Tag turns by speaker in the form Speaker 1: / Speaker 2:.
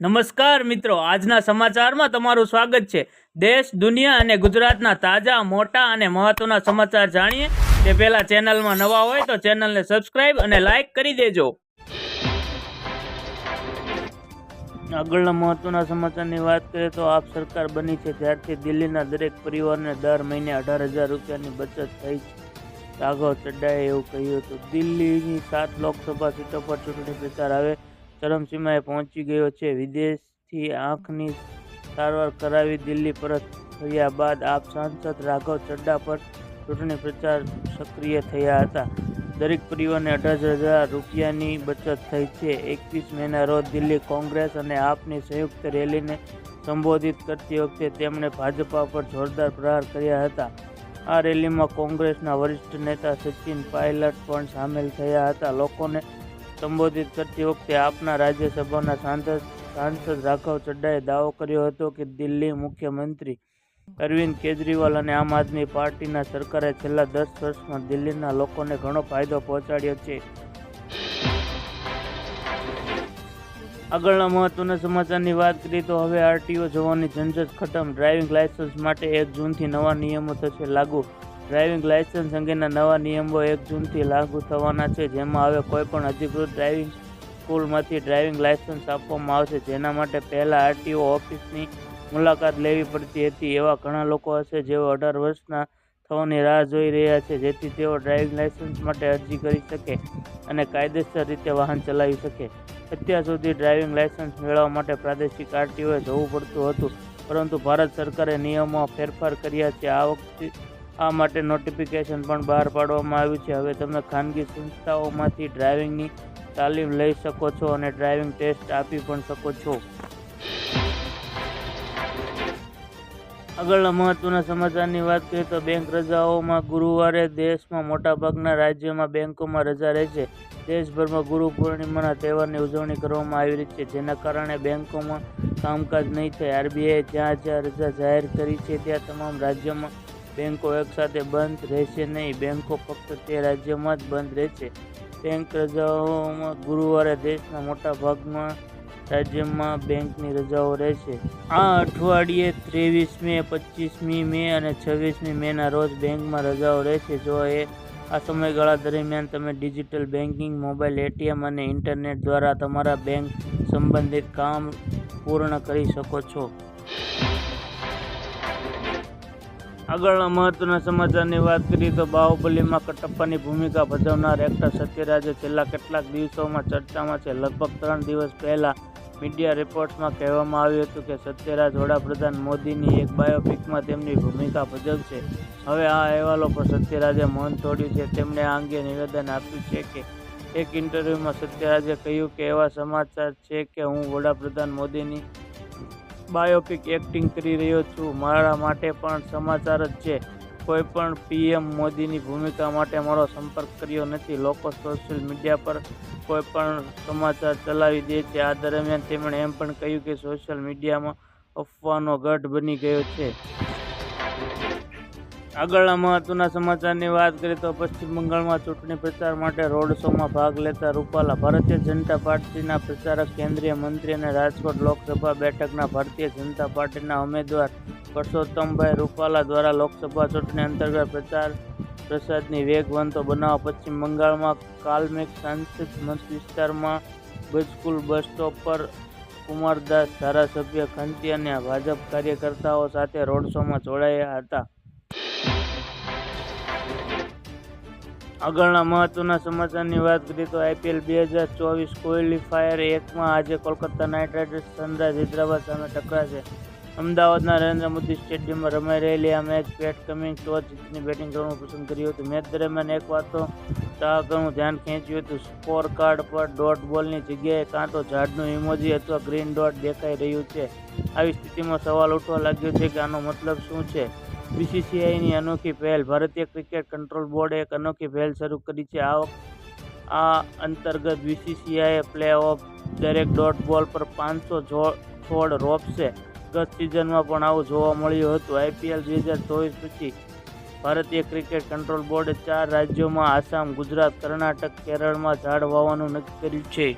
Speaker 1: નમસ્કાર મિત્રો, આજના સમાચારમાં તમારું સ્વાગત છે. દેશ, દુનિયા અને ગુજરાતના તાજા, મોટા અને મહત્વના સમાચાર જાણીએ. તે પહેલા ચેનલમાં નવા હોય તો ચેનલને સબસ્ક્રાઇબ અને લાઇક કરી દેજો. આગળના મહત્વના સમાચારની વાત કરીએ તો આપ સરકાર બની છે ત્યારથી દિલ્હીના દરેક પરિવારને દર મહિને અઢાર હજાર રૂપિયાની બચત થઈ છે. રાઘવ ચડ્ડાએ એવું કહ્યું હતું. દિલ્હીની સાત લોકસભા સીટો પર ચૂંટણી પ્રચાર હવે ચરમસીમાએ પહોંચી ગયો છે. વિદેશથી આંખની સારવાર કરાવી દિલ્હી પરત થયા બાદ આપ સાંસદ રાઘવ ચડ્ડા પર ચૂંટણી પ્રચાર સક્રિય થયા હતા. દરેક પરિવારને અઢાર હજાર રૂપિયાની બચત થઈ છે. એકવીસ મેના રોજ દિલ્હી કોંગ્રેસ અને આપની સંયુક્ત રેલીને સંબોધિત કરતી વખતે તેમણે ભાજપા પર જોરદાર પ્રહાર કર્યા હતા. આ રેલીમાં કોંગ્રેસના વરિષ્ઠ નેતા સચિન પાયલટ પણ સામેલ થયા હતા. લોકોને સંબોધિત કરતી વખતે આપના રાજ્યસભાના સાંસદ સાંસદ રાઘવ ચડ્ડાએ દાવો કર્યો હતો કે દિલ્હી મુખ્યમંત્રી અરવિંદ કેજરીવાલ અને આમ આદમી પાર્ટીના સરકારે છેલ્લા દસ વર્ષમાં દિલ્હીના લોકોને ઘણો ફાયદો પહોંચાડ્યો છે. આગળના મહત્વના સમાચારની વાત કરીએ તો હવે આરટીઓ જવાની ઝંઝટ ખતમ. ડ્રાઇવિંગ લાયસન્સ માટે એક જૂનથી નવા નિયમો થશે લાગુ. ડ્રાઇવિંગ લાયસન્સ અંગેના નવા નિયમો એક જૂનથી લાગુ થવાના છે, જેમાં હવે કોઈપણ અધિકૃત ડ્રાઇવિંગ સ્કૂલમાંથી ડ્રાઇવિંગ લાયસન્સ આપવામાં આવશે, જેના માટે પહેલાં આરટીઓ ઓફિસની મુલાકાત લેવી પડતી હતી. એવા ઘણા લોકો હશે જેઓ અઢાર વર્ષના થવાની રાહ જોઈ રહ્યા છે, જેથી તેઓ ડ્રાઇવિંગ લાયસન્સ માટે અરજી કરી શકે અને કાયદેસર રીતે વાહન ચલાવી શકે. અત્યાર સુધી ડ્રાઇવિંગ લાયસન્સ મેળવવા માટે પ્રાદેશિક આરટીઓએ જવું પડતું હતું, પરંતુ ભારત સરકારે નિયમોમાં ફેરફાર કર્યા છે. આ વખતે આ માટે નોટિફિકેશન પણ બહાર પાડવામાં આવ્યું છે. હવે તમે ખાનગી સંસ્થાઓમાંથી ડ્રાઇવિંગની તાલીમ લઈ શકો છો અને ડ્રાઇવિંગ ટેસ્ટ આપી પણ શકો છો. આગળના મહત્વના સમાચારની વાત કરીએ તો બેંક રજાઓમાં ગુરુવારે દેશમાં મોટાભાગના રાજ્યોમાં બેંકોમાં રજા રહેશે દેશભરમાં ગુરુ પૂર્ણિમાના તહેવારની ઉજવણી કરવામાં આવી રહી છે, જેના કારણે બેંકોમાં કામકાજ નહીં થાય. આરબીઆઈએ જ્યાં જ્યાં રજા જાહેર કરી છે, ત્યાં તમામ રાજ્યોમાં બેંકો એકસાથે બંધ રહેશે નહીં. બેંકો ફક્ત તે રાજ્યોમાં જ બંધ રહેશે. બેંક રજાઓમાં ગુરુવારે દેશના મોટા ભાગમાં રાજ્યમાં બેંકની રજાઓ રહેશે. આ અઠવાડિયે ત્રેવીસ મે પચીસમી મે અને છવ્વીસમી મેના રોજ બેંકમાં રજાઓ રહેશે. જો એ આ સમયગાળા દરમિયાન તમે ડિજિટલ બેન્કિંગ મોબાઈલ, એટીએમ અને ઇન્ટરનેટ દ્વારા તમારા બેંક સંબંધિત કામ પૂર્ણ કરી શકો છો. આગળના મહત્વના સમાચારની વાત કરીએ તો બાહુબલીમાં કટપ્પાની ભૂમિકા ભજવનાર એક્ટર સત્યરાજે છેલ્લા કેટલાક દિવસોમાં ચર્ચામાં છે. લગભગ ત્રણ દિવસ પહેલાં મીડિયા રિપોર્ટ્સમાં કહેવામાં આવ્યું હતું કે સત્યરાજ વડાપ્રધાન મોદીની એક બાયોપિકમાં તેમની ભૂમિકા ભજવશે. હવે આ અહેવાલો પર સત્યરાજે મૌન તોડ્યું છે. તેમણે આ અંગે નિવેદન આપ્યું છે કે એક ઇન્ટરવ્યૂમાં સત્યરાજે કહ્યું કે એવા સમાચાર છે કે હું વડાપ્રધાન મોદીની બાયોપિક એક્ટિંગ કરી રહ્યો છું. મારા માટે પણ સમાચાર જ છે. કોઈ પણ પીએમ મોદીની ભૂમિકા માટે મારો સંપર્ક કર્યો નથી. લોકો સોશિયલ મીડિયા પર કોઈ પણ સમાચાર ચલાવી દે છે. આ દરમિયાન તેમણે એમ પણ કહ્યું કે સોશિયલ મીડિયામાં અફવાનો ગઢ બની ગયો છે. આગળના મહત્વના સમાચારની વાત કરીએ તો પશ્ચિમ બંગાળમાં ચૂંટણી પ્રચાર માટે રોડ શોમાં ભાગ લેતા રૂપાલા ભારતીય જનતા પાર્ટીના પ્રચારક, કેન્દ્રીય મંત્રી અને રાજકોટ લોકસભા બેઠકના ભારતીય જનતા પાર્ટીના ઉમેદવાર પરસોત્તમભાઈ રૂપાલા દ્વારા લોકસભા ચૂંટણી અંતર્ગત પ્રચાર પ્રસાદની વેગવંતો બનાવવા પશ્ચિમ બંગાળમાં કાલમેક સાંસદ મત વિસ્તારમાં બજકુલ બસ સ્ટોપ પર કુમારદાસ ધારાસભ્ય ખંતી અને ભાજપ કાર્યકર્તાઓ સાથે રોડ શોમાં જોડાયા હતા. આગળના મહત્વના સમાચારની વાત કરીએ તો આઈપીએલ બે હજાર ચોવીસ ક્વોલિફાયર એકમાં આજે Kolkata Knight Riders Sunrise Hyderabad સામે ટકરાશે. અમદાવાદના નરેન્દ્ર મોદી સ્ટેડિયમમાં રમાઈ રહેલી આ મેચ પેટ કમિંગ ટોસ જીતની બેટિંગ કરવાનું પસંદ કર્યું હતું. મેચ દરમિયાન એક વાત તો ચાહકોનું ધ્યાન ખેંચ્યું હતું. સ્કોર કાર્ડ પર ડોટ બોલની જગ્યાએ કાં તો ઝાડનું ઇમોજી અથવા ગ્રીન ડોટ દેખાઈ રહ્યું છે. આવી સ્થિતિમાં સવાલ ઉઠવા લાગ્યો છે કે આનો મતલબ શું છે? બીસીસીઆઈની અનોખી પહેલ, ભારતીય ક્રિકેટ કંટ્રોલ બોર્ડે એક અનોખી પહેલ શરૂ કરી છે. આ આ અંતર્ગત બીસીસીઆઈએ પ્લે ઓફ દરેક ડોટ બોલ પર પાંચસો છોડ રોપશે. ગત સિઝનમાં પણ આવું જોવા મળ્યું હતું. આઈપીએલ બે હજાર ચોવીસ પછી ભારતીય ક્રિકેટ કંટ્રોલ બોર્ડે ચાર રાજ્યોમાં આસામ, ગુજરાત, કર્ણાટક, કેરળમાં ઝાડ વાવવાનું નક્કી કર્યું છે.